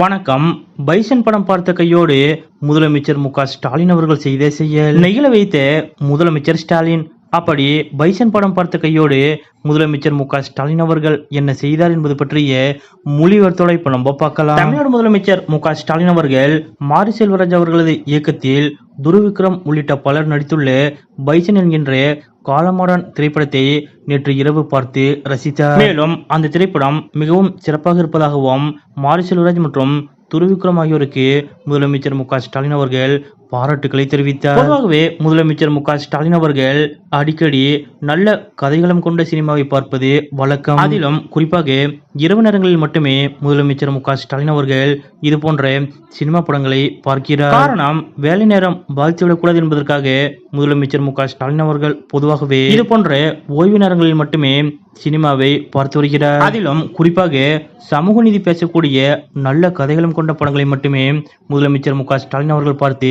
வணக்கம். பைசன் படம் பார்த்த கையோடு முதலமைச்சர் மு ஸ்டாலின் அவர்கள் செய்த செயல். நெகிழ வைத்த முதலமைச்சர் ஸ்டாலின். அப்படி பைசன் படம் பார்த்த கையோடு முதலமைச்சர் மு ஸ்டாலின் அவர்கள் என்ன செய்தார் என்பது பற்றிய மொழிவர்த்தோட இப்ப நம்ம பார்க்கலாம். தமிழ்நாடு முதலமைச்சர் மு ஸ்டாலின் அவர்கள் மாரி செல்வராஜ் அவர்களது இயக்கத்தில் துருவிக்ரம் உள்ளிட்ட பலர் நடித்துள்ள பைசன் என்கின்ற காலமாடன் திரைப்படத்தை நேற்று இரவு பார்த்து ரசித்தார். மேலும் அந்த திரைப்படம் மிகவும் சிறப்பாக இருப்பதாகவும் மாரி செல்வராஜ் மற்றும் துருவிக்ரம் ஆகியோருக்கு முதலமைச்சர் மு க ஸ்டாலின் அவர்கள் பாராட்டுக்களை தெரிவித்தார். பொதுவாகவே முதலமைச்சர் மு க ஸ்டாலின் அவர்கள் அடிக்கடி நல்ல கதைகளும் கொண்ட சினிமாவை பார்ப்பது வழக்கம். அதிலும் குறிப்பாக இரவு நேரங்களில் மட்டுமே முதலமைச்சர் மு க ஸ்டாலின் அவர்கள் இது போன்ற சினிமா படங்களை பார்க்கிறார். காரணம் வேலை நேரம் பாதித்துவிடக்கூடாது என்பதற்காக முதலமைச்சர் மு க ஸ்டாலின் அவர்கள் பொதுவாகவே இது போன்ற ஓய்வு நேரங்களில் மட்டுமே சினிமாவை பார்த்து வருகிறார். அதிலும் குறிப்பாக சமூக நீதி பேசக்கூடிய நல்ல கதைகளும் கொண்ட படங்களை மட்டுமே முதலமைச்சர் மு க ஸ்டாலின் அவர்கள் பார்த்து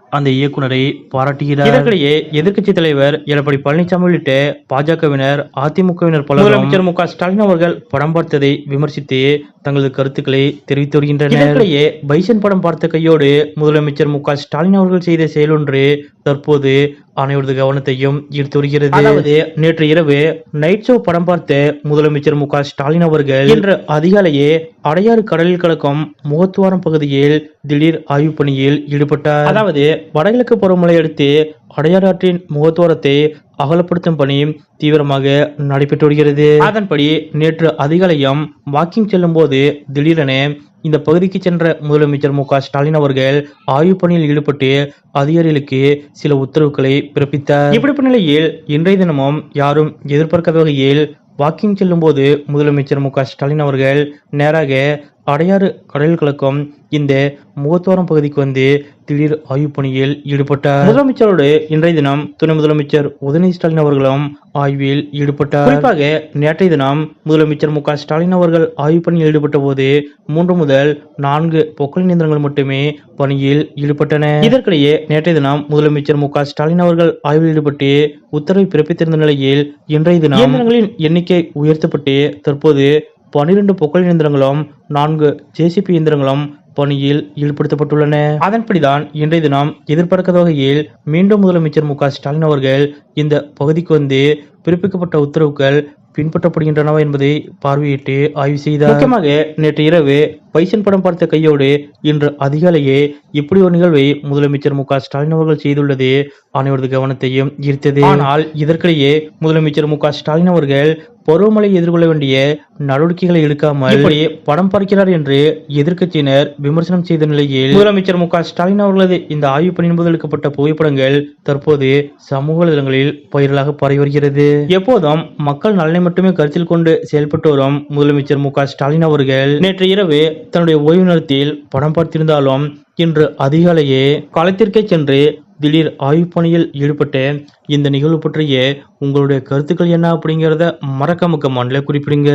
அந்த இயக்குனரை பாராட்டுகிறார். இதற்கிடையே எதிர்க்கட்சி தலைவர் எடப்பாடி பழனிசாமி உள்ளிட்ட பாஜகவினர் அதிமுகவினர் பலரும் முதலமைச்சர் மு ஸ்டாலின் அவர்கள் படம் பார்த்ததை விமர்சித்து தங்களது கருத்துக்களை தெரிவித்து வருகின்றனர். இதற்கிடையே பைசன் படம் பார்த்த கையோடு முதலமைச்சர் மு க ஸ்டாலின் அவர்கள் செய்த செயலொன்று தற்போது அனைவரது கவனத்தையும் ஈர்த்து வருகிறது. அதாவது நேற்று இரவு நைட் ஷோ படம் பார்த்த முதலமைச்சர் மு க ஸ்டாலின் அவர்கள் இன்று அதிகாலையே அடையாறு கடலில் கலக்கும் முகத்துவாரம் பகுதியில் திடீர் ஆய்வுப் பணியில் ஈடுபட்டார். அதாவது வடகிழக்கு பருவமழை அடுத்து அடையாறு ஆற்றின் முகத்துவாரத்தை அகலப்படுத்தும் பணி தீவிரமாக நடைபெற்று வருகிறது. அதன்படி நேற்று அதிகாலையும் வாக்கிங் செல்லும் போது திடீரென இந்த பகுதிக்கு சென்ற முதலமைச்சர் மு க ஸ்டாலின் அவர்கள் ஆய்வு பணியில் ஈடுபட்டு அதிகாரிகளுக்கு சில உத்தரவுகளை பிறப்பித்தார். இப்படிப்பட்ட நிலையில் இன்றைய தினமும் யாரும் எதிர்பார்க்காத வகையில் வாக்கிங் செல்லும் போது முதலமைச்சர் மு க ஸ்டாலின் அவர்கள் நேராக அடையாறு கடல் கலக்கும் இந்த முகத்துவாரம் பகுதிக்கு வந்து திடீர் ஆய்வுப் பணியில் ஈடுபட்டார். முதலமைச்சரோடு இன்றைய தினம் துணை முதலமைச்சர் உதயநிதி ஸ்டாலின் அவர்களும் ஆய்வில் ஈடுபட்டார். குறிப்பாக நேற்றைய தினம் முதலமைச்சர் மு ஸ்டாலின் அவர்கள் ஆய்வுப் பணியில் ஈடுபட்ட போது மூன்று முதல் நான்கு பொக்கல் இயந்திரங்கள் மட்டுமே பணியில் ஈடுபட்டன. இதற்கிடையே நேற்றைய தினம் முதலமைச்சர் மு ஸ்டாலின் அவர்கள் ஆய்வில் ஈடுபட்டு உத்தரவை பிறப்பித்திருந்த நிலையில் இன்றைய தினம் இயந்திரங்களின் எண்ணிக்கை உயர்த்தப்பட்டு தற்போது பனிரெண்டு பொக்கல் இயந்திரங்களும் நான்கு ஜேசிபி இயந்திரங்களும் பணியில் ஈடுபடுத்தப்பட்டுள்ளன. அதன்படிதான் இன்றைய தினம் எதிர்பார்க்காத வகையில் மீண்டும் முதலமைச்சர் மு ஸ்டாலின் அவர்கள் இந்த பகுதிக்கு வந்து பிறப்பிக்கப்பட்ட உத்தரவுகள் பின்பற்றப்படுகின்றனவா என்பதை பார்வையிட்டு ஆய்வு செய்தார். முக்கியமாக நேற்று இரவு பைசன் படம் பார்த்த கையோடு இன்று அதிகாலையே இப்படி ஒரு நிகழ்வை முதலமைச்சர் மு ஸ்டாலின் அவர்கள் செய்துள்ளது. அனைவரது கவனத்தையும் ஈர்த்தது. ஆனால் இதற்கிடையே முதலமைச்சர் மு ஸ்டாலின் அவர்கள் பருவமழை எதிர்கொள்ள வேண்டிய நடவடிக்கைகளை எடுக்காமல் இப்படி. படம் பார்க்கிறார் என்று எதிர்க்கட்சியினர் விமர்சனம் செய்த நிலையில் முதலமைச்சர் மு ஸ்டாலின் அவர்களது இந்த ஆய்வு பணியின் போது எடுக்கப்பட்ட புகைப்படங்கள் தற்போது சமூக வலைதளங்களில் வைரலாக பரவி வருகிறது. எப்போதும் மக்கள் நலனை மட்டுமே கருத்தில் கொண்டு செயல்பட்டு வரும் முதலமைச்சர் மு ஸ்டாலின் அவர்கள் நேற்று இரவு தன்னுடைய ஓய்வு நேரத்தில் படம் பார்த்திருந்தாலும் இன்று அதிகாலையே களத்திற்கே சென்று திடீர் ஆய்வு பணியில் ஈடுபட்ட இந்த நிகழ்வு பற்றிய உங்களுடைய கருத்துக்கள் என்ன அப்படிங்கிறத மறக்காம கமெண்ட்ல குறிப்பிடுங்க.